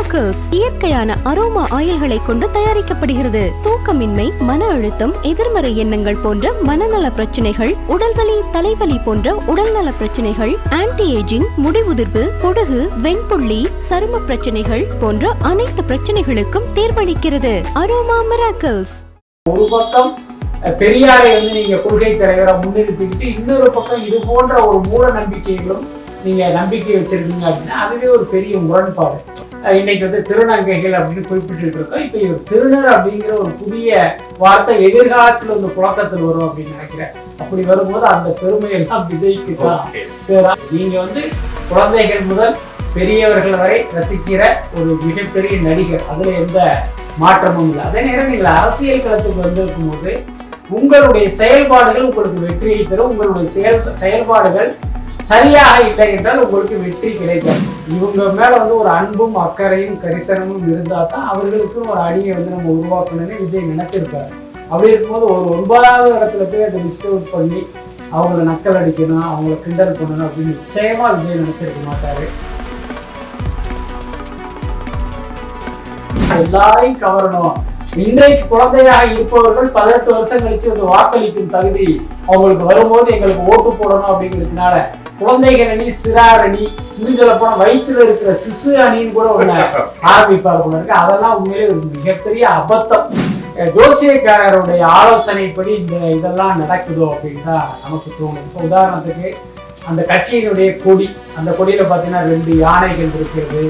Miracles இயற்கையான aroma ஆயில்களை கொண்டு தயாரிக்கப்படுகிறது. தூக்கமின்மை மன அழுத்தம் எதிர்மறை எண்ணங்கள் போன்ற மனநல பிரச்சனைகள் உடல்வலி தலைவலி போன்ற உடல்நல பிரச்சனைகள் ஆன்டி ஏஜிங் முடிவுதிர்வு பொடுகு வெண்புள்ளி சரும பிரச்சனைகள் போன்ற அனைத்து பிரச்சனைகளுக்கும் தீர்வளிக்கிறது. அரோமா மிராக்கிள்ஸ் ஒரு பக்கம் பெரியாரை வந்து நீங்க கொள்கை தலைவரை முன்னிறுத்திக்கிட்டு இன்னொரு பக்கம் இது போன்ற ஒரு மூட நம்பிக்கைகளும் நீங்க நம்பிக்கை வச்சிருக்கீங்க அப்படின்னா அதுவே ஒரு பெரிய முரண்பாடு. இன்னைக்கு வந்து திருநங்கைகள் அப்படின்னு குறிப்பிட்டு இருக்கோம். இப்போ இவர் திருநர் அப்படிங்கிற ஒரு புதிய வார்த்தை எதிர்காலத்தில் வந்து புழக்கத்தில் வரும் அப்படின்னு நினைக்கிறேன். அப்படி வரும்போது அந்த பெருமை எல்லாம் விஜய்க்கு தான் சேரா? நீங்க வந்து குழந்தைகள் முதல் பெரியவர்கள் வரை ரசிக்கிற ஒரு மிகப்பெரிய நடிகர். அதுல எந்த மாற்றமும் இல்லை. அதே நேரம் நீங்கள் அரசியல் களத்துக்கு வந்திருக்கும் போது உங்களுடைய செயல்பாடுகள் உங்களுக்கு வெற்றியை தரும். உங்களுடைய செயல் செயல்பாடுகள் சரியாக இல்லை என்றால் உங்களுக்கு வெற்றி கிடைக்கும். இவங்க மேல வந்து ஒரு அன்பும் அக்கறையும் கரிசனமும் இருந்தா தான் அவர்களுக்கும் ஒரு அணியை வந்து நம்ம உருவாக்கணும்னு விஜய் நினைச்சிருக்காரு. அப்படி இருக்கும்போது ஒரு ஒன்பதாவது இடத்துல போய் அதை லிஸ்ட் பண்ணி அவங்கள நக்கல் அடிக்கணும் அவங்கள கிண்டல் பண்ணணும் அப்படின்னு நிச்சயமா விஜய் நினைச்சிருக்க மாட்டாரு. எல்லாரையும் கவரணும் இன்றைக்கு குழந்தையாக இருப்பவர்கள் பதினெட்டு வருஷம் கழிச்சு வந்து வாக்களிக்கும் தகுதி அவங்களுக்கு வரும்போது எங்களுக்கு ஓட்டு போடணும் அப்படிங்கிறதுனால குழந்தைகள் அணி சிறார் அணி இன்னும் சொல்ல போனா வயிற்றுல இருக்கிற சிசு அணின்னு கூட ஒண்ணு ஆரம்பிப்பார் போல இருக்கு. அதெல்லாம் உண்மையிலே ஒரு மிகப்பெரிய அபத்தம். ஜோசியக்காரருடைய ஆலோசனைப்படி இந்த இதெல்லாம் நடக்குதோ அப்படின்னு தான் நமக்கு தோணும். இப்போ உதாரணத்துக்கு அந்த கட்சியினுடைய கொடி அந்த கொடியில பார்த்தீங்கன்னா ரெண்டு யானைகள் இருக்கிறது.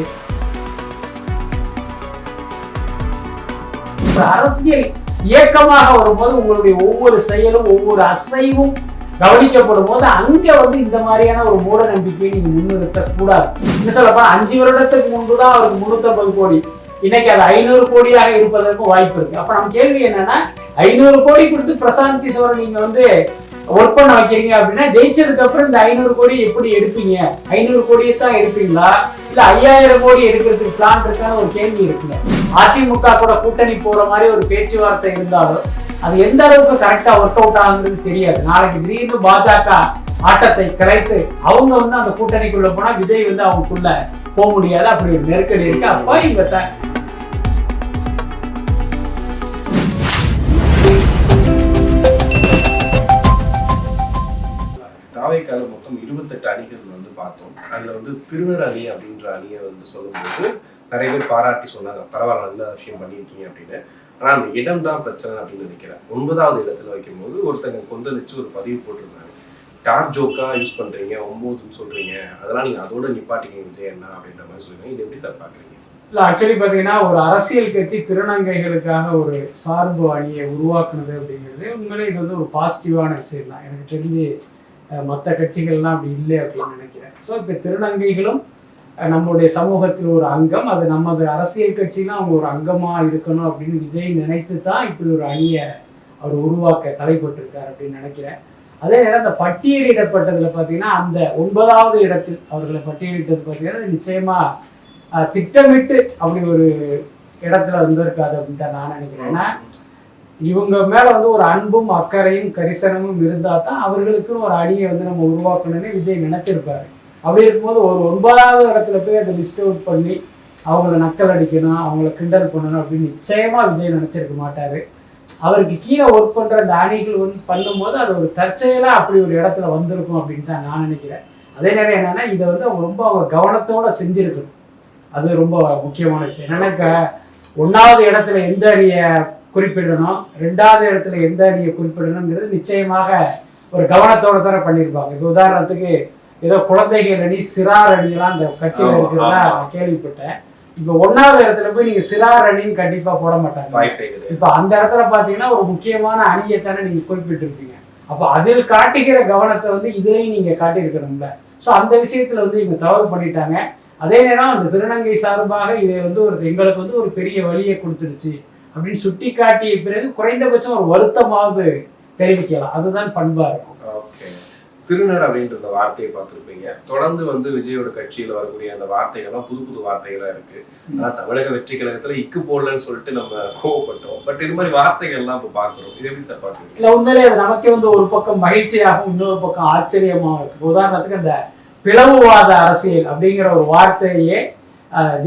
அரசியல் இயக்கமாக வரும்போது உங்களுடைய ஒவ்வொரு செயலும் ஒவ்வொரு அசைவும் கவனிக்கப்படும் போது அங்க வந்து இந்த மாதிரியான ஒரு மூட நம்பிக்கையை நீங்க முன்னிறுத்த கூடாது என்ன சொல்லப்பா அஞ்சு வருடத்துக்கு முன்புதான் அவருக்கு முன்னூத்தம்பது கோடி. இன்னைக்கு அது ஐநூறு கோடியாக இருப்பதற்கும் வாய்ப்பு இருக்கு. அப்ப நம்ம கேள்வி என்னன்னா ஐநூறு கோடி கொடுத்து பிரசாந்த் கிஷோரை நீங்க வந்து ஒர்க் பண்ண வைக்கிறீங்க அப்படின்னா ஜெயிச்சதுக்கு அப்புறம் இந்த ஐநூறு கோடி எப்படி எடுப்பீங்க? ஐநூறு கோடியை தான் எடுப்பீங்களா? இல்ல ஐயாயிரம் கோடி எடுக்கிறதுக்கு பிளான் இருக்கான்னு ஒரு கேள்வி இருக்குல்ல. அதிமுக கூட கூட்டணி போற மாதிரி ஒரு பேச்சுவார்த்தை இருந்தாலும் அது எந்த அளவுக்கு கரெக்டா ஒர்க் அவுட் ஆகுதுன்னு தெரியாது. நாளைக்கு திடீர்னு பாஜக ஆட்டத்தை கரைத்து அவங்க வந்து அந்த கூட்டணிக்குள்ள போனா விஜய் வந்து அவங்களுக்குள்ள போக முடியாது. அப்படி ஒரு நெருக்கடி இருக்கு. அப்ப இவங்க தாவைக்கால மொத்தம் இருபத்தெட்டு அணிகள் வந்து பார்த்தோம். அதுல வந்து திருவர் அணி அப்படின்ற அணியை வந்து சொல்லும்போது நிறைய பேர் பாராட்டி சொன்னாங்க. பரவாயில்ல நல்ல விஷயம் பண்ணியிருக்கீங்க அப்படின்னு. ஆனால் அந்த இடம் தான் பிரச்சனை அப்படின்னு நினைக்கிறேன். ஒன்பதாவது இடத்துல வைக்கும்போது ஒருத்தங்க கொந்தளிச்சு ஒரு பதிவு போட்டிருந்தாங்க டார் ஜோக்காக யூஸ் பண்ணுறீங்க ஒம்போதுன்னு சொல்கிறீங்க அதெல்லாம் நீங்கள் அதோட நிப்பாட்டிங்க விஜய் என்ன அப்படின்ற மாதிரி சொல்லுவீங்க இது எப்படி சார் பார்க்குறீங்க இல்லை ஆக்சுவலி பார்த்தீங்கன்னா ஒரு அரசியல் கட்சி திருநங்கைகளுக்காக ஒரு சார்பு அணியை உருவாக்குனது அப்படிங்கிறது உண்மையிலே இது வந்து ஒரு பாசிட்டிவான விஷயம் தான். எனக்கு தெரிஞ்சு மற்ற கட்சிகள்லாம் அப்படி இல்லை அப்படின்னு நினைக்கிறேன். ஸோ இப்போ திருநங்கைகளும் நம்மளுடைய நம்முடைய சமூகத்தில் ஒரு அங்கம். அது நமது அரசியல் கட்சியிலும் அவங்க ஒரு அங்கமா இருக்கணும் அப்படின்னு விஜய் நினைத்து தான் இப்படி ஒரு அணியை அவர் உருவாக்க தலைப்பட்டிருக்கார் அப்படின்னு நினைக்கிறேன். அதே நேரம் அந்த பட்டியலிடப்பட்டதுல பார்த்தீங்கன்னா அந்த ஒன்பதாவது இடத்தில் அவர்களை பட்டியலிட்டது பார்த்தீங்கன்னா நிச்சயமா திட்டமிட்டு அப்படி ஒரு இடத்துல வந்திருக்காது அப்படின்னு தான் நான் நினைக்கிறேன். ஏன்னா இவங்க மேல வந்து ஒரு அன்பும் அக்கறையும் கரிசனமும் இருந்தால் தான் அவர்களுக்குன்னு ஒரு அணியை வந்து நம்ம உருவாக்கணும்னு விஜய் நினைச்சிருப்பாரு. அப்படி இருக்கும்போது ஒரு ஒன்பதாவது இடத்துல போய் அதை லிஸ்ட் அவுட் பண்ணி அவங்கள நக்கல் அடிக்கணும் அவங்கள கிண்டல் பண்ணணும் அப்படின்னு நிச்சயமா விஜய் நினைச்சிருக்க மாட்டாரு. அவருக்கு கீழே ஒர்க் பண்ற அந்த அணிகள் வந்து பண்ணும்போது அது ஒரு தற்செயலா அப்படி ஒரு இடத்துல வந்திருக்கும் அப்படின்னு தான் நான் நினைக்கிறேன். அதே நேரம் என்னன்னா இதை வந்து அவங்க ரொம்ப அவங்க கவனத்தோட செஞ்சிருக்கணும். அது ரொம்ப முக்கியமான விஷயம். என்னன்னா ஒன்றாவது இடத்துல எந்த அணியை குறிப்பிடணும் ரெண்டாவது இடத்துல எந்த அணியை குறிப்பிடணுங்கிறது நிச்சயமாக ஒரு கவனத்தோட தானே பண்ணியிருப்பாங்க. இப்போ உதாரணத்துக்கு ஏதோ குழந்தைகள் அணி சிறார் அணியெல்லாம் அந்த கட்சியில் இருக்கிறதா கேள்விப்பட்டேன். இப்போ ஒன்னாவது இடத்துல போய் நீங்க சிறார் அணின்னு கண்டிப்பா போட மாட்டாங்க. இப்ப அந்த இடத்துல பாத்தீங்கன்னா ஒரு முக்கியமான அணியை தானே நீங்க குறிப்பிட்டிருப்பீங்க. அப்ப அதில் காட்டுகிற கவனத்தை வந்து இதுலயும் நீங்க காட்டியிருக்கணும்ல. சோ அந்த விஷயத்துல வந்து இவங்க தவறு பண்ணிட்டாங்க. அதே நேரம் அந்த திருநங்கை சார்பாக இதை வந்து ஒரு எங்களுக்கு வந்து ஒரு பெரிய வழியை கொடுத்துருச்சு அப்படின்னு சுட்டி காட்டிய பிறகு குறைந்தபட்சம் ஒரு வருத்தமாவது தெரிவிக்கலாம். அதுதான் பண்பா இருக்கும். ஓகே. திருநர் அப்படின்ற வார்த்தையை பார்த்திருப்பீங்க. தொடர்ந்து வந்து விஜயோட கட்சியில வரக்கூடிய அந்த வார்த்தைகள்லாம் புது புது வார்த்தைகளா இருக்கு. ஆனா தமிழக வெற்றி கழகத்துல இக்கு போடலன்னு சொல்லிட்டு நம்ம கோவப்பட்டோம். பட் இது மாதிரி வார்த்தைகள் எல்லாம் இப்ப பாக்குறோம் இது எப்படி சார் பாக்குறீங்க இல்ல உண்மையிலே அது நமக்கே வந்து ஒரு பக்கம் மகிழ்ச்சியாகவும் இன்னொரு பக்கம் ஆச்சரியமாகவும் இருக்கு. உதாரணத்துக்கு அந்த பிளவுவாத அரசியல் அப்படிங்கிற ஒரு வார்த்தையே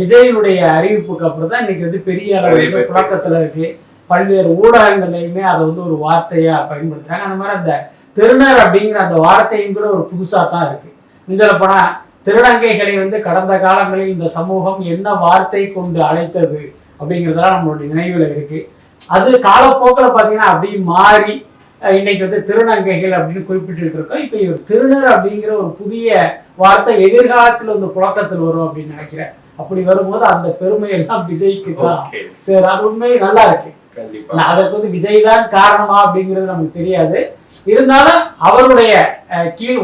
விஜயினுடைய அறிவிப்புக்கு அப்புறம் தான் இன்னைக்கு வந்து பெரிய அளவு நிறைய வந்து பேர் புழக்கத்துல இருக்கு. பல்வேறு ஊடகங்கள்லையுமே அதை வந்து ஒரு வார்த்தையா பயன்படுத்துறாங்க. அந்த மாதிரி அந்த திருநர் அப்படிங்கிற அந்த வார்த்தையும் கூட ஒரு புதுசா தான் இருக்கு. இன்னும் போனா திருநங்கைகளை வந்து கடந்த காலங்களில் இந்த சமூகம் என்ன வார்த்தை கொண்டு அழைத்தது அப்படிங்கிறதெல்லாம் நம்மளுடைய நினைவுல இருக்கு. அது காலப்போக்கில் பார்த்தீங்கன்னா அப்படியே மாறி இன்னைக்கு வந்து திருநங்கைகள் அப்படின்னு குறிப்பிட்டு இருக்கோம் இப்போ இவர் திருநர் அப்படிங்கிற ஒரு புதிய வார்த்தை எதிர்காலத்தில் வந்து புழக்கத்தில் வரும் அப்படின்னு நினைக்கிறேன். அப்படி வரும்போது அந்த பெருமை எல்லாம் விஜய்க்கு தான் சரி அது உண்மை நல்லா இருக்கு. அதற்கு வந்து விஜய் தான் காரணமா அப்படிங்கிறது நமக்கு தெரியாது. இருந்தாலும் அவருடைய கீழ்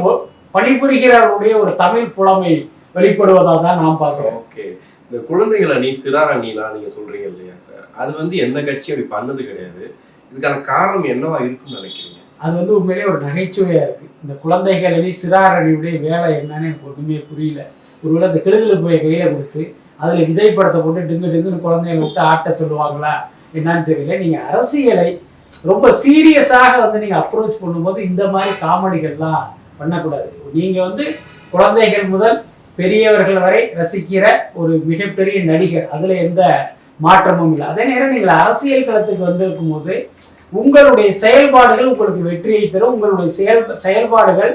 பணிபுரிகிறவருடைய ஒரு தமிழ் புலமை வெளிப்படுவதா தான் நான் பார்க்கிறேன் ஓகே. இந்த குழந்தைகள் அணி சிறார் அணிலாம் நீங்க சொல்றீங்க இல்லையா சார்? அது வந்து எந்த கட்சியும் அப்படி பண்ணது கிடையாது. இதுக்கான காரணம் என்னவா இருக்கும்னு நினைக்கிறீங்க? அது வந்து உண்மையிலேயே ஒரு நகைச்சுவையா இருக்கு. இந்த குழந்தைகள் அணி சிறார் அணியுடைய வேலை என்னன்னு எனக்கு ஒண்ணுமே புரியல. ஒருவேளை அந்த கிடுகுல போய் கையில கொடுத்து அதுல விஜய் படத்தை போட்டு டிங்கு டிங்குன்னு குழந்தைகளை விட்டு ஆட்ட சொல்லுவாங்களா? என்னன்னு தெரியல. நீங்க அரசியலை ரொம்ப சீரியஸாக வந்து நீங்க அப்ரோச் பண்ணும்போது இந்த மாதிரி காமெடிகள்லாம் பண்ணக்கூடாது. நீங்க வந்து குழந்தைகள் முதல் பெரியவர்கள் வரை ரசிக்கிற ஒரு மிகப்பெரிய நடிகர் அதுல எந்த மாற்றமும் இல்லை. அதே நேரம் நீங்கள் அரசியல் களத்துக்கு வந்திருக்கும் போது உங்களுடைய செயல்பாடுகள் உங்களுக்கு வெற்றியை தரும். உங்களுடைய செயல் செயல்பாடுகள்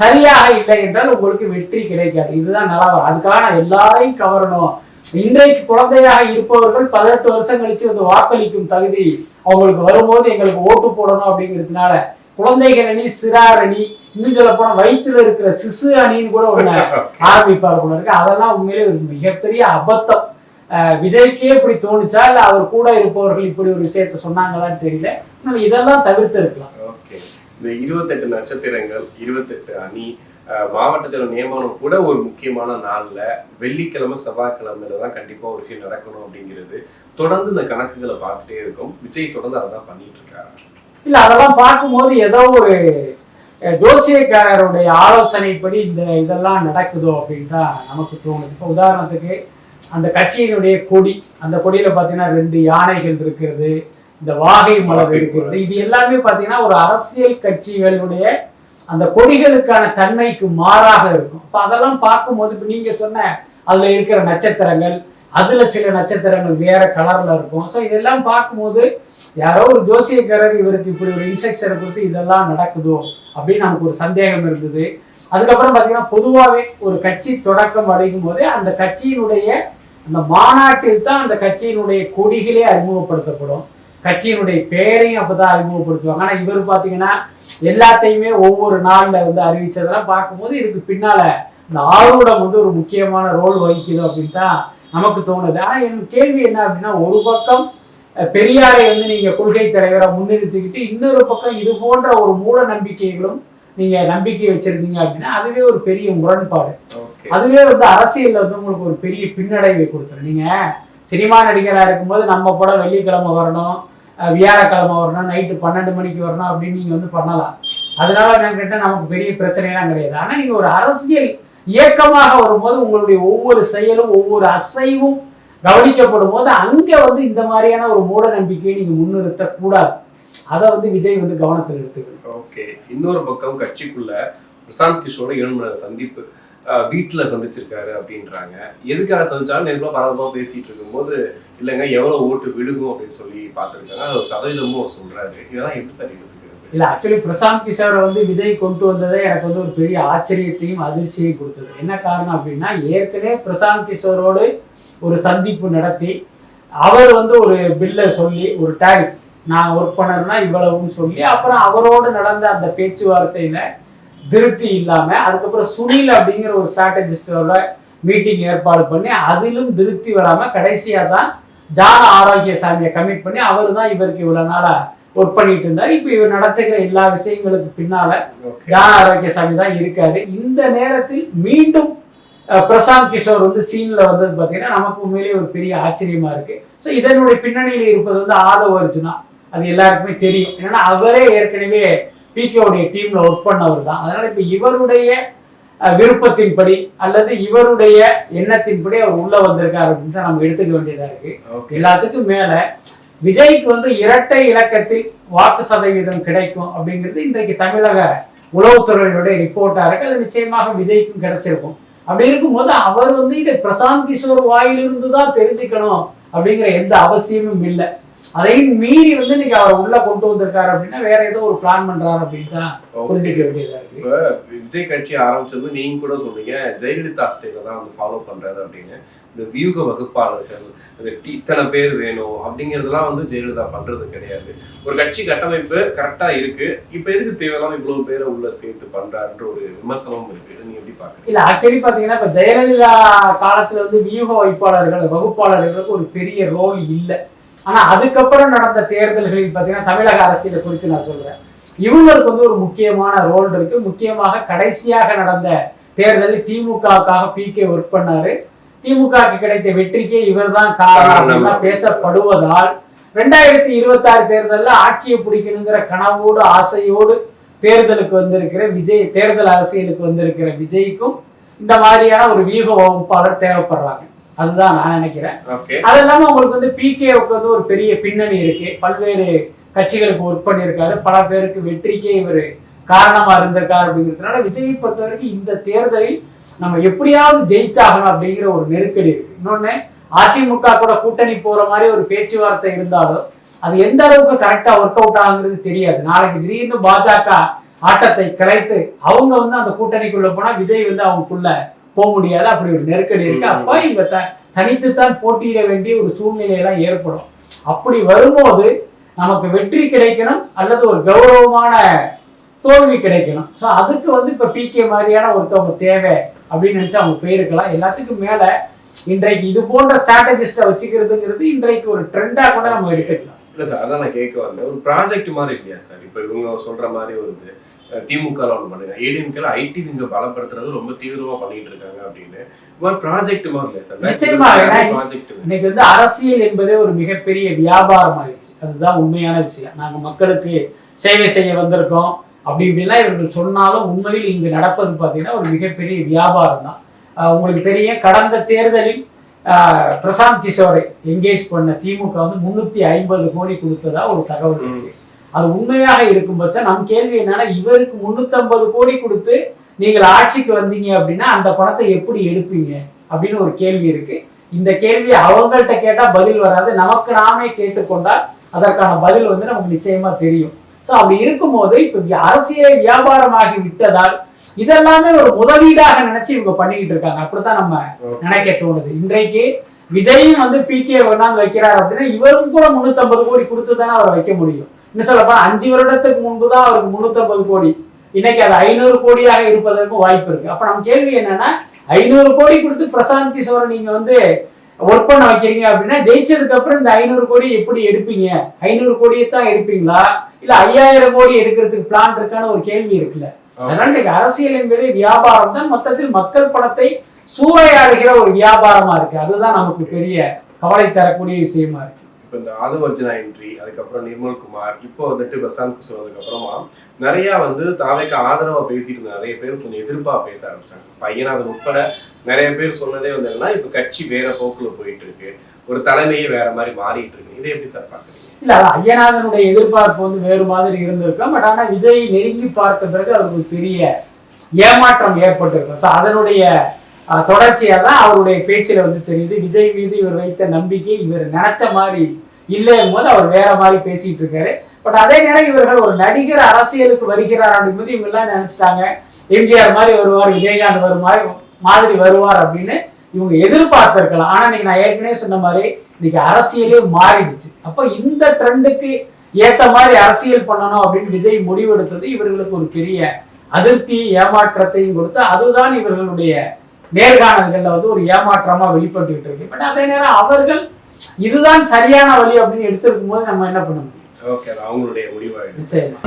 சரியாக இல்லை என்றால் உங்களுக்கு வெற்றி கிடைக்காது. இதுதான் நிலவரம். அதுக்காக நான் எல்லாரையும் கவரணும். இன்றைக்கு குழந்தையாக இருப்பவர்கள் பதினெட்டு வருஷம் கழிச்சு வந்து வாக்களிக்கும் தகுதி அவங்களுக்கு வரும்போது எங்களுக்கு ஓட்டு போடணும் அப்படிங்கிறதுனால குழந்தைகள் அணி சிறார் அணி இன்னும் சொல்ல போனா வயிற்றுல இருக்கிற சிசு அணின்னு கூட ஒண்ணு ஆரம்பிப்பார் போல இருக்கு. அதெல்லாம் உண்மையிலே ஒரு மிகப்பெரிய அபத்தம். விஜய்க்கே இப்படி தோணுச்சா? இல்ல அவர் கூட இருப்பவர்கள் இப்படி ஒரு விஷயத்த சொன்னாங்களான்னு தெரியல. நம்ம இதெல்லாம் தவிர்த்து இருக்கலாம். ஓகே. இந்த இருபத்தெட்டு நட்சத்திரங்கள் இருபத்தெட்டு அணி மாவட்டத்தில் நியமனம் கூட ஒரு முக்கியமான நாள்ல வெள்ளிக்கிழமை செவ்வாய்க்கிழமையில தான் கண்டிப்பா ஒரு விஷயம் நடக்கணும் அப்படிங்கிறது தொடர்ந்து இந்த கணக்குகளை பார்த்துட்டே இருக்கும். விஜய் தொடர்ந்து அதை தான் பண்ணிட்டு இருக்காரு. இல்ல அதெல்லாம் பார்க்கும்போது ஏதோ ஒரு ஜோசியக்காரருடைய ஆலோசனைப்படி இந்த இதெல்லாம் நடக்குதோ அப்படின்னு தான் நமக்கு தோணுது. இப்போ உதாரணத்துக்கு அந்த கட்சியினுடைய கொடி அந்த கொடியில பார்த்தீங்கன்னா ரெண்டு யானைகள் இருக்கிறது இந்த வாகை மலர் இருக்கிறது. இது எல்லாமே பார்த்தீங்கன்னா ஒரு அரசியல் கட்சிகளுடைய அந்த கொடிகளுக்கான தன்மைக்கு மாறாக இருக்கும். இப்போ அதெல்லாம் பார்க்கும்போது இப்போ நீங்க சொன்ன அதுல இருக்கிற நட்சத்திரங்கள் அதுல சில நட்சத்திரங்கள் வேற கலர்ல இருக்கும். ஸோ இதெல்லாம் பார்க்கும்போது யாரோ ஒரு ஜோசியக்காரர் இவருக்கு இப்படி ஒரு இன்ஸ்ட்ரக்ஷனை கொடுத்து இதெல்லாம் நடக்குதோ அப்படின்னு நமக்கு ஒரு சந்தேகம் இருந்தது. அதுக்கப்புறம் பார்த்தீங்கன்னா பொதுவாகவே ஒரு கட்சி தொடக்கம் அடையும் போதே அந்த கட்சியினுடைய அந்த மாநாட்டில் தான் அந்த கட்சியினுடைய கொடிகளே அறிமுகப்படுத்தப்படும். கட்சியினுடைய பெயரையும் அப்பதான் அறிமுகப்படுத்துவாங்க. ஆனால் இவர் பார்த்தீங்கன்னா எல்லாத்தையுமே ஒவ்வொரு நாள்ல வந்து அறிவிச்சதெல்லாம் பார்க்கும்போது இதுக்கு பின்னால இந்த ஆர்வடம் வந்து ஒரு முக்கியமான ரோல் வகிக்குது அப்படின்னு தான் நமக்கு தோணுது. ஆனா என் கேள்வி என்ன அப்படின்னா ஒரு பக்கம் பெரியாரை வந்து நீங்க கொள்கை தலைவரை முன்னிறுத்திக்கிட்டு இன்னொரு பக்கம் இது போன்ற ஒரு மூட நம்பிக்கைகளும் நீங்க நம்பிக்கை வச்சிருந்தீங்க அப்படின்னா அதுவே ஒரு பெரிய முரண்பாடு. அதுவே வந்து அரசியல்ல வந்து உங்களுக்கு ஒரு பெரிய பின்னடைவை கொடுத்துரும். நீங்க சினிமா நடிகரா இருக்கும்போது நம்ம படம் வெள்ளிக்கிழமை வரணும். வியாழக்கிழமை வரணும் நைட்டு பன்னெண்டு மணிக்கு வரணும் அப்படின்னு நீங்க வந்து பண்ணலாம். அதனால நான் கேட்டால் நமக்கு பெரிய பிரச்சனைலாம் கிடையாது. ஆனா நீங்க ஒரு அரசியல் இயக்கமாக வரும்போது உங்களுடைய ஒவ்வொரு செயலும் ஒவ்வொரு அசைவும் கவனிக்கப்படும் போது அங்கே வந்து இந்த மாதிரியான ஒரு மூட நம்பிக்கையை நீங்க முன்னிறுத்த கூடாது அதை வந்து விஜய் வந்து கவனத்தில் எடுத்துக்கணும். ஓகே. இன்னொரு பக்கம் கட்சிக்குள்ள பிரசாந்த் கிஷோட ஏழு சந்திப்பு. வீட்டில் சந்திச்சிருக்காரு அப்படின்றாங்க. எதுக்காக சந்திச்சாலும் நேர்மா பரதமாக பேசிகிட்டு இருக்கும்போது இல்லைங்க எவ்வளோ ஓட்டு விழுகும் அப்படின்னு சொல்லி பார்த்துருக்காங்க. அது ஒரு சதவீதமும் அவர் சொல்றாரு. இதெல்லாம் எப்படி சரி இல்லை ஆக்சுவலி பிரசாந்த் கிஷோரை வந்து விஜய் கொண்டு வந்ததே எனக்கு வந்து ஒரு பெரிய ஆச்சரியத்தையும் அதிர்ச்சியையும் கொடுத்தது. என்ன காரணம் அப்படின்னா ஏற்கனவே பிரசாந்த் கிஷோரோடு ஒரு சந்திப்பு நடத்தி அவர் வந்து ஒரு பில்லை சொல்லி ஒரு டேரிஃப் நான் ஒர்க் பண்ணணும்னா இவ்வளவுன்னு சொல்லி அப்புறம் அவரோடு நடந்த அந்த பேச்சுவார்த்தையில திருப்தி இல்லாம அதுக்கப்புறம் சுனில் அப்படிங்கிற ஒரு ஸ்ட்ராட்டஜிஸ்டோட மீட்டிங் ஏற்பாடு பண்ணி அதிலும் திருப்தி வராம கடைசியா தான் ஜான ஆரோக்கியசாமியை கமிட் பண்ணி அவர் தான் இவருக்கு இவ்வளவு நாளா ஒர்க் பண்ணிட்டு இருந்தார். இப்போ இவர் நடத்துகிற எல்லா விஷயங்களுக்கு பின்னால ஜான ஆரோக்கியசாமி தான் இருக்காரு. இந்த நேரத்தில் மீண்டும் பிரசாந்த் கிஷோர் வந்து சீன்ல வந்தது பார்த்தீங்கன்னா நமக்கு உண்மையிலேயே ஒரு பெரிய ஆச்சரியமா இருக்கு. ஸோ இதனுடைய பின்னணியில் இருப்பது வந்து ஆதவ அர்ஜுனா. அது எல்லாருக்குமே தெரியும். ஏன்னா அவரே ஏற்கனவே பிகேவுடைய டீம்ல ஒர்க் பண்ணவர் தான். அதனால இப்போ இவருடைய விருப்பத்தின்படி அல்லது இவருடைய எண்ணத்தின்படி அவர் உள்ள வந்திருக்காரு அப்படின்னு தான் நம்ம எடுத்துக்க வேண்டியதா இருக்கு. ஓகே எல்லாத்துக்கும் மேல விஜய்க்கு வந்து இரட்டை இலக்கத்தில் வாக்கு சதவீதம் கிடைக்கும் அப்படிங்கிறது இன்றைக்கு தமிழக உளவுத்துறையினுடைய ரிப்போர்ட்டா இருக்கு. அது நிச்சயமாக விஜய்க்கும் கிடைச்சிருக்கும். அப்படி இருக்கும்போது அவர் வந்து இதை பிரசாந்த் கிஷோர் வாயிலிருந்து தான் தெரிஞ்சுக்கணும் அப்படிங்கிற எந்த அவசியமும் இல்லை. அதையும் மீறி வந்து இன்னைக்கு அவரை உள்ள கொண்டு வந்திருக்காரு அப்படின்னா வேற ஏதோ ஒரு பிளான் பண்றாரு அப்படின்னு தான் புரிஞ்சுக்க வேண்டியதா இருக்கு. இப்ப விஜய் கட்சி ஆரம்பிச்சது நீங்க கூட சொன்னீங்க ஜெயலலிதா ஸ்டைல தான் வந்து ஃபாலோ பண்றாரு அப்படின்னு. இந்த வியூக வகுப்பாளர்கள் இந்த டி- இத்தனை பேர் வேணும் அப்படிங்கறதெல்லாம் வந்து ஜெயலலிதா பண்றது கிடையாது. ஒரு கட்சி கட்டமைப்பு கரெக்டா இருக்கு. இப்ப எதுக்கு தேவையில்லாம இவ்வளவு பேரை உள்ள சேர்த்து பண்றாருன்ற ஒரு விமர்சனமும் இருக்கு. நீங்க எப்படி பாக்குறீங்க இல்ல ஆக்சுவலி பாத்தீங்கன்னா இப்ப ஜெயலலிதா காலத்துல வந்து வியூக வைப்பாளர்கள் வகுப்பாளர்களுக்கு ஒரு பெரிய ரோல் இல்லை. ஆனா அதுக்கப்புறம் நடந்த தேர்தல்களில் பாத்தீங்கன்னா தமிழக அரசியலை குறித்து நான் சொல்றேன். இவங்களுக்கு வந்து ஒரு முக்கியமான ரோல் இருக்கு. முக்கியமாக கடைசியாக நடந்த தேர்தலில் திமுகவுக்காக பி கே ஒர்க் பண்ணாரு. திமுகவுக்கு கிடைத்த வெற்றிக்கே இவர்தான் காரணம் அப்படின்லாம் பேசப்படுவதால் ரெண்டாயிரத்தி இருபத்தி ஆறு தேர்தலில் ஆட்சியை பிடிக்கணுங்கிற கனவோடு ஆசையோடு தேர்தலுக்கு வந்திருக்கிற விஜய் தேர்தல் அரசியலுக்கு வந்திருக்கிற விஜய்க்கும் இந்த மாதிரியான ஒரு வியூக வகுப்பாளர் தேவைப்படுறாங்க. அதுதான் நான் நினைக்கிறேன். அது இல்லாம உங்களுக்கு வந்து பிகேவுக்கு வந்து ஒரு பெரிய பின்னணி இருக்கு. பல்வேறு கட்சிகளுக்கு ஒர்க் பண்ணியிருக்காரு பல பேருக்கு வெற்றிக்கே இவர் காரணமா இருந்திருக்காரு அப்படிங்கிறதுனால விஜயை பொறுத்த வரைக்கும் இந்த தேர்தலில் நம்ம எப்படியாவது ஜெயிச்சாகணும் அப்படிங்கிற ஒரு நெருக்கடி இருக்கு. இன்னொன்னு அதிமுக கூட கூட்டணி போற மாதிரி ஒரு பேச்சுவார்த்தை இருந்தாலும் அது எந்த அளவுக்கு கரெக்டா ஒர்க் அவுட் ஆகுங்கிறது தெரியாது. நாளைக்கு திடீர்னு பாஜக ஆட்டத்தை கலைத்து அவங்க வந்து அந்த கூட்டணிக்குள்ள போனா விஜய் வந்து அவங்களுக்குள்ள போக முடியாது. அப்படி ஒரு நெருக்கடி இருக்கு. அப்ப இவங்க த தனித்துத்தான் போட்டியிட வேண்டிய ஒரு சூழ்நிலையெல்லாம் ஏற்படும். அப்படி வரும்போது நமக்கு வெற்றி கிடைக்கணும் அல்லது ஒரு கௌரவமான தோல்வி கிடைக்கணும். ஸோ அதுக்கு வந்து இப்போ பிகே மாதிரியான ஒருத்தவங்க தேவை அப்படின்னு நினைச்சு அவங்க போயிருக்கலாம். எல்லாத்துக்கும் மேல இன்றைக்கு இது போன்ற ஸ்ட்ராட்டஜிஸ்டை வச்சுக்கிறதுங்கிறது இன்றைக்கு ஒரு ட்ரெண்டா கூட நம்ம எடுத்துக்கலாம். இல்ல சார் அதான் நான் கேட்க வந்தேன். ஒரு ப்ராஜெக்ட் மாதிரி இல்லையா சார் இப்போ இவங்க சொல்ற மாதிரி ஒரு இது திமுக ஒன்று பண்ணுங்க. ஏடிஎம்கேல ஐடி விங்க பலப்படுத்துறது ரொம்ப தீவிரமா பண்ணிட்டு இருக்காங்க அப்படின்னு. ஒரு ப்ராஜெக்ட் மாதிரி இல்லையா சார் ப்ராஜெக்ட் இன்னைக்கு வந்து அரசியல் என்பதே ஒரு மிகப்பெரிய வியாபாரம் ஆயிடுச்சு. அதுதான் உண்மையான விஷயம். நாங்க மக்களுக்கு சேவை செய்ய வந்திருக்கோம். அப்படி இப்படிலாம் இவர்கள் சொன்னாலும் உண்மையில் இங்கு நடப்பது பார்த்தீங்கன்னா ஒரு மிகப்பெரிய வியாபாரம் தான். உங்களுக்கு தெரியும் கடந்த தேர்தலில் பிரசாந்த் கிஷோரை என்கேஜ் பண்ண திமுக வந்து முன்னூத்தி ஐம்பது கோடி கொடுத்ததா ஒரு தகவல் இருக்கு. அது உண்மையாக இருக்கும் பட்சம் நம் கேள்வி என்னன்னா இவருக்கு முன்னூத்தம்பது கோடி கொடுத்து நீங்கள் ஆட்சிக்கு வந்தீங்க அப்படின்னா அந்த பணத்தை எப்படி எடுப்பீங்க அப்படின்னு ஒரு கேள்வி இருக்கு. இந்த கேள்வி அவங்கள்ட்ட கேட்டா பதில் வராது. நமக்கு நாமே கேட்டுக்கொண்டால் அதற்கான பதில் வந்து நமக்கு நிச்சயமா தெரியும். ஸோ அப்படி இருக்கும்போது இப்போ அரசியலை வியாபாரமாகி விட்டதால் இதெல்லாமே ஒரு முதலீடாக நினைச்சு இவங்க பண்ணிக்கிட்டு இருக்காங்க. அப்படித்தான் நம்ம நினைக்க தோணுது. இன்றைக்கு விஜயும் வந்து பிகே கொண்டாந்து வைக்கிறார் அப்படின்னா இவரும் கூட முன்னூத்தம்பது கோடி கொடுத்து தானே அவரை வைக்க முடியும். இன்னும் சொல்லப்போனா அஞ்சு வருடத்துக்கு முன்பு தான் அவருக்கு முன்னூத்தம்பது கோடி. இன்னைக்கு அது ஐநூறு கோடியாக இருப்பதற்கும் வாய்ப்பு இருக்கு. அப்ப நம்ம கேள்வி என்னன்னா ஐநூறு கோடி கொடுத்து பிரசாந்த் கிஷோரை நீங்க வந்து ஒர்க் பண்ண வைக்கிறீங்க அப்படின்னா ஜெயிச்சதுக்கு அப்புறம் இந்த ஐநூறு கோடி எப்படி எடுப்பீங்க? ஐநூறு கோடியை தான் எடுப்பீங்களா? இல்ல ஐயாயிரம் கோடி எடுக்கிறதுக்கு பிளான் இருக்கான ஒரு கேள்வி இருக்குல்ல. அதனால இன்னைக்கு அரசியல் என்பதே வியாபாரம் தான். மொத்தத்தில் மக்கள் பணத்தை சூறையாடுகிற ஒரு வியாபாரமா இருக்கு. அதுதான் நமக்கு பெரிய கவலை தரக்கூடிய விஷயமா இருக்கு. இப்போ இந்த ஆதவர்ஜனா என்ட்ரி அதுக்கப்புறம் நிர்மல் குமார் இப்போ வந்துட்டு பிரசாந்த் அதுக்கு அப்புறமா நிறைய வந்து தாவேக்கு ஆதரவா பேசிட்டு இருந்த நிறைய பேர் கொஞ்சம் எதிர்ப்பா பேச ஆரம்பிச்சாங்க. பையனாவது உட்பட நிறைய பேர் சொன்னதே வந்து என்னன்னா இப்போ கட்சி வேற போக்குல போயிட்டு இருக்கு. ஒரு தலைமையே வேற மாதிரி மாறிட்டு இருக்கு. இதை எப்படி சார் பாக்குறீங்க இல்ல ஐயநாதனுடைய எதிர்பார்ப்பு வந்து வேறு மாதிரி இருந்திருக்கும் பட் ஆனா விஜய் நெருங்கி பார்த்த பிறகு அவருக்கு ஒரு பெரிய ஏமாற்றம் ஏற்பட்டிருக்கும். ஸோ அதனுடைய தொடர்ச்சியாக தொடர்ச்சியா தான் அவருடைய பேச்சில் வந்து தெரியுது. விஜய் மீது இவர் வைத்த நம்பிக்கை இவர் நினைச்ச மாதிரி இல்லையும் போது அவர் வேற மாதிரி பேசிட்டு இருக்காரு. பட் அதே நேரம் இவர்கள் ஒரு நடிகர் அரசியலுக்கு வருகிறார் அப்படிங்கும்போது இவங்க எல்லாம் நினைச்சிட்டாங்க. எம்ஜிஆர் மாதிரி வருவார் விஜயகாந்த் வரும் மாதிரி மாதிரி வருவார் அப்படின்னு இவங்க எதிர்பார்த்திருக்கலாம். ஆனா நீங்க நான் ஏற்கனவே சொன்ன மாதிரி இன்னைக்கு அரசியலே மாறிடுச்சு. அப்ப இந்த ட்ரெண்டுக்கு ஏத்த மாதிரி அரசியல் பண்ணணும் அப்படின்னு விஜய் முடிவெடுத்தது இவர்களுக்கு ஒரு பெரிய அதிருப்தி ஏமாற்றத்தையும் கொடுத்து அதுதான் இவர்களுடைய நேர்காணல்கள்ல வந்து ஒரு ஏமாற்றமா வெளிப்பட்டுக்கிட்டு இருக்கு. பட் அதே நேரம் அவர்கள் இதுதான் சரியான வழி அப்படின்னு எடுத்திருக்கும் போது நம்ம என்ன பண்ண முடியும்? அவங்களுடைய முடிவாயிடும். நிச்சயமா.